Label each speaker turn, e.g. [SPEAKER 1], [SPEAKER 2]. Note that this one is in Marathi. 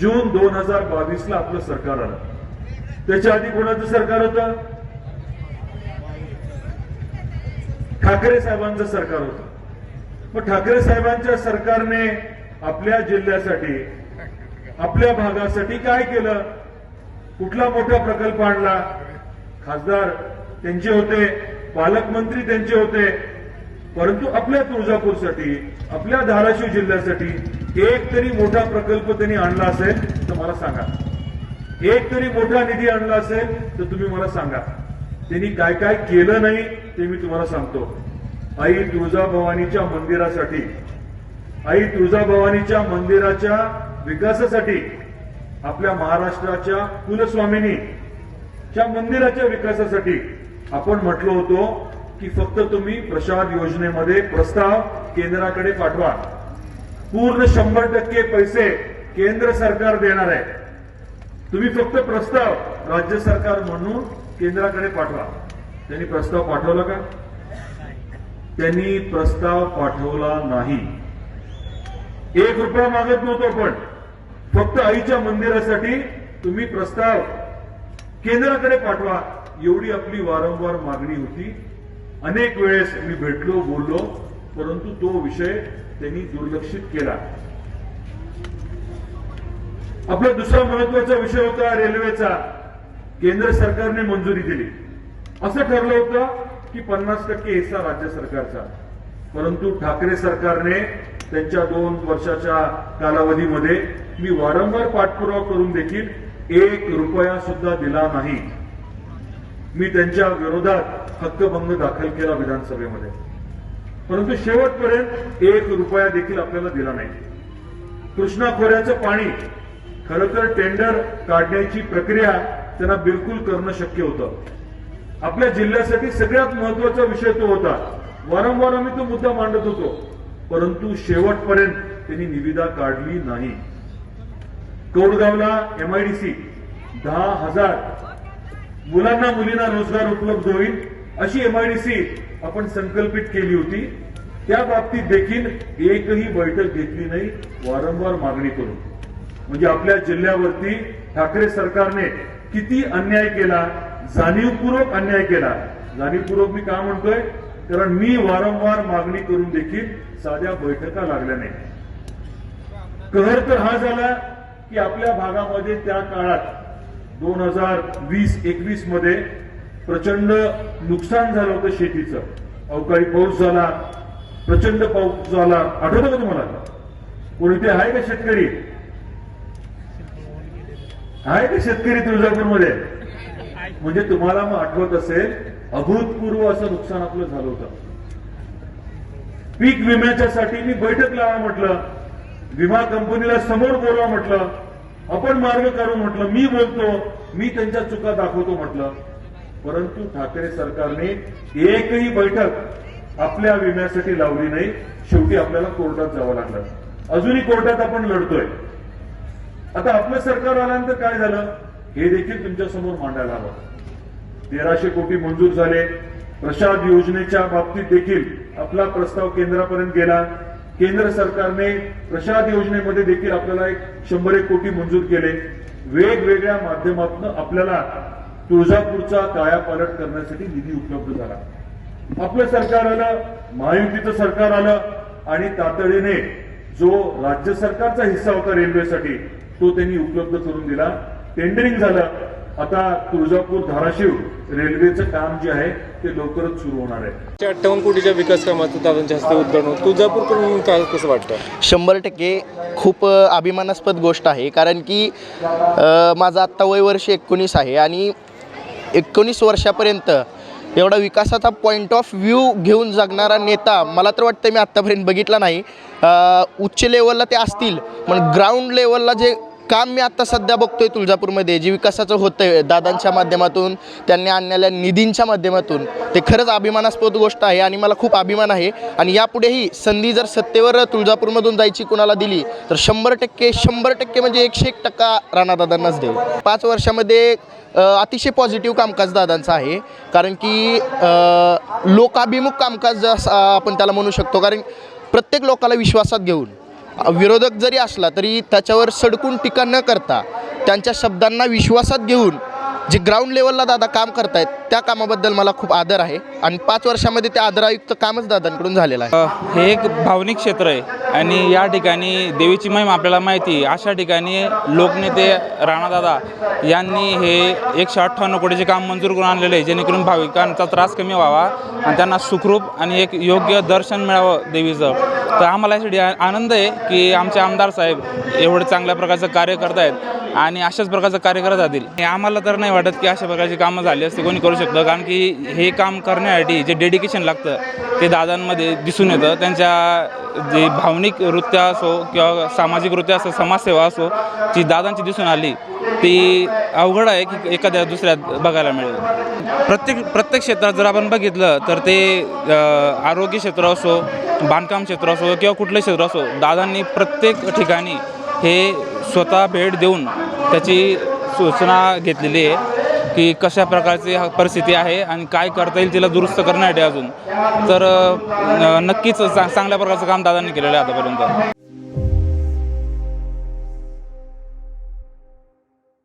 [SPEAKER 1] जून दोन हजार बावीस ला आपलं सरकार आलं. त्याच्या आधी कोणाचं सरकार होतं? ठाकरे साहेबांचं सरकार होतं. मग ठाकरे साहेबांच्या सरकारने आपल्या जिल्ह्यासाठी आपल्या भागासाठी काय केलं? कुठला मोठा प्रकल्प आणला? खासदार त्यांचे होते पालकमंत्री त्यांचे होते. परंतु आपल्या तुळजापूरसाठी आपल्या धाराशिव जिल्ह्यासाठी एक तरी मोठा प्रकल्प त्यांनी आणला असेल तर मला सांगा. एक तरी मोठा निधी आणला असेल तर तुम्ही मला सांगा. त्यांनी काय काय केलं नाही ते मी तुम्हाला सांगतो. आई तुळजाभवानीच्या मंदिरासाठी आई तुळजाभवानीच्या मंदिराच्या विकासासाठी आपल्या महाराष्ट्राच्या कुलस्वामिनी च्या मंदिराच्या विकासासाठी आपण म्हटलो होतो की फक्त तुम्ही प्रसाद योजनेमध्ये प्रस्ताव केंद्राकडे पाठवा. पूर्ण शंभर टक्के पैसे केंद्र सरकार देणार आहे. तुम्ही फक्त प्रस्ताव राज्य सरकार म्हणून केंद्राकडे पाठवा. त्यांनी प्रस्ताव पाठवला का? त्यांनी प्रस्ताव पाठवला नाही. एक रुपया मागत नव्हतो पण फक्त आईच्या मंदिरासाठी तुम्ही प्रस्ताव केंद्राकडे पाठवा एवढी आपली वारंवार मागणी होती. अनेक वेळेस मी भेटलो बोललो. परंतु तो विषय त्यांनी दुर्लक्षित केला. आपला दुसरा महत्त्वाचा विषय होता रेल्वेचा. केंद्र सरकारने मंजुरी दिली. असं ठरलं होतं की पन्नास टक्के हिस्सा राज्य सरकारचा. परंतु ठाकरे सरकारने त्यांच्या दोन वर्षाच्या कालावधीमध्ये मी वारंवार पाठपुरावा करून देखील एक रुपया सुद्धा दिला नाही. मी त्यांच्या विरोधात हक्कभंग दाखल केला विधानसभेमध्ये. परंतु शेवटपर्यंत एक रुपया देखील आपल्याला दिला नाही. कृष्णा खोऱ्याचं पाणी खरं तर टेंडर काढण्याची प्रक्रिया त्यांना बिलकुल करणं शक्य होतं. आपल्या जिल्ह्यासाठी सगळ्यात महत्त्वाचा विषय तो होता. वारंवार आम्ही तो मुद्दा मांडत होतो परंतु शेवटपर्यंत त्यांनी निविदा काढली नाही. कौडगावला एमआयडीसी दहा हजार मुलांना मुलींना रोजगार उपलब्ध होईल अशी एमआयडीसी आपण संकल्पित केली होती. त्या बाबतीत देखील एकही बैठक घेतली नाही वारंवार मागणी करून. म्हणजे आपल्या जिल्ह्यावरती ठाकरे सरकारने किती अन्याय केला जाणीवपूर्वक अन्याय केला. जाणीवपूर्वक मी का म्हणतोय? कारण मी वारंवार मागणी करून देखील साध्या बैठका लागल्या नाही कहर तर हा झाला की आपल्या भागामध्ये त्या काळात दोन हजार वीस एकवीसमध्ये प्रचंड नुकसान झालं होतं शेतीचं. अवकाळी पाऊस झाला प्रचंड पाऊस झाला. आठवतं का तुम्हाला? कोणी ते आहे का शेतकरी? आहे का शेतकरी तुळजापूरमध्ये? म्हणजे तुम्हाला मग आठवत असेल अभूतपूर्व असं नुकसान आपलं झालं होतं. पीक विम्याच्यासाठी मी बैठक लावा म्हटलं. विमा कंपनीला समोर बोलवा म्हटलं. आपण मार्ग काढू म्हटलं. मी बोलतो मी त्यांच्या चुका दाखवतो म्हटलं. परंतु ठाकरे सरकारने एकही बैठक आपल्या विम्यासाठी लावली नाही. शेवटी आपल्याला कोर्टात जावं लागलं. अजूनही कोर्टात आपण लढतोय. आता आपलं सरकार आल्यानंतर काय झालं? हे देखील तुमच्यासमोर मांडायला हवं. तेराशे कोटी मंजूर झाले. प्रसाद योजनेच्या बाबतीत देखील आपला प्रस्ताव केंद्रापर्यंत गेला. केंद्र सरकारने प्रसाद योजनेमध्ये देखील आपल्याला एक शंभर एक कोटी मंजूर केले. वेगवेगळ्या माध्यमातून आपल्याला तुळजापूरचा कायापालट करण्यासाठी निधी उपलब्ध झाला. आपलं सरकार आलं महायुतीचं सरकार आलं आणि तातडीने जो राज्य सरकारचा हिस्सा होता रेल्वेसाठी तो त्यांनी उपलब्ध करून दिला. टेंडरिंग झालं. आता तुळजापूर धाराशिव रेल्वेचं काम जे आहे ते लवकरच सुरू होणार आहे.
[SPEAKER 2] अठ्ठावन्न कोटीच्या विकास कामाचं दादांच्या हस्ते उद्घाटन होतं. तुळजापूरकडून काय कसं वाटतं?
[SPEAKER 3] शंभर टक्के खूप अभिमानास्पद गोष्ट आहे. कारण की माझं आत्ता वय वर्ष एकोणीस आहे आणि एकोणीस वर्षापर्यंत एवढा विकासाचा पॉईंट ऑफ व्ह्यू घेऊन जगणारा नेता मला तर वाटतं मी आत्तापर्यंत बघितला नाही. उच्च लेवलला ते असतील पण ग्राउंड लेवलला जे काम मी आत्ता सध्या बघतोय तुळजापूरमध्ये. जे विकासाचं होतं आहे दादांच्या माध्यमातून त्यांनी आणलेल्या निधींच्या माध्यमातून. ते खरंच अभिमानास्पद गोष्ट आहे आणि मला खूप अभिमान आहे. आणि यापुढेही संधी जर सत्तेवर तुळजापूरमधून जायची कुणाला दिली तर शंभर टक्के शंभर टक्के म्हणजे एकशे एक टक्का राणादादांनाच देऊ. पाच वर्षामध्ये अतिशय पॉझिटिव्ह कामकाज दादांचं आहे. कारण की लोकाभिमुख कामकाज असं आपण त्याला म्हणू शकतो. कारण प्रत्येक लोकाला विश्वासात घेऊन विरोधक जरी असला तरी त्याच्यावर सडकून टीका न करता त्यांच्या शब्दांना विश्वासात घेऊन जे ग्राउंड लेवलला दादा काम करतायत त्या कामाबद्दल मला खूप आदर आहे. आणि पाच वर्षामध्ये ते आदरायुक्त कामच दादांकडून झालेलं आहे.
[SPEAKER 4] हे एक भावनिक क्षेत्र आहे. आणि या ठिकाणी देवीची महिमा आपल्याला माहिती आहे. अशा ठिकाणी लोकनेते राणादादा यांनी हे एकशे अठ्ठ्याण्णव कोटीचे काम मंजूर करून आणलेले आहे. जेणेकरून भाविकांचा त्रास कमी व्हावा आणि त्यांना सुखरूप आणि एक योग्य दर्शन मिळावं देवीचं. तर आम्हाला यासाठी आ- आनंद आहे की आमचे आमदार साहेब एवढं चांगल्या प्रकारचं कार्य करत आहेत आणि अशाच प्रकारचं कार्य करत राहतील. हे आम्हाला तर नाही वाटत की अशा प्रकारची कामं झाली असते कोणी करू शकतं. कारण की हे काम करण्यासाठी जे डेडिकेशन लागतं ते दादांमध्ये दिसून येतं. त्यांच्या जे भावनिकवृत्त्या असो किंवा सामाजिक वृत्त्या असो समाजसेवा असो जी दादांची दिसून आली. ती अवघड आहे की एखाद्या दुसऱ्यात बघायला मिळेल. प्रत्येक प्रत्येक क्षेत्रात जर आपण बघितलं तर ते आरोग्य क्षेत्र असो बांधकाम क्षेत्र असो किंवा कुठलं क्षेत्र असो दादांनी प्रत्येक ठिकाणी हे स्वतः भेट देऊन त्याची सूचना घेतलेली आहे की कशा प्रकारची परिस्थिती आहे आणि काय करता येईल तिला दुरुस्त करण्यासाठी अजून. तर नक्कीच चा चांगल्या प्रकारचं काम दादांनी केलेलं आहे आतापर्यंत.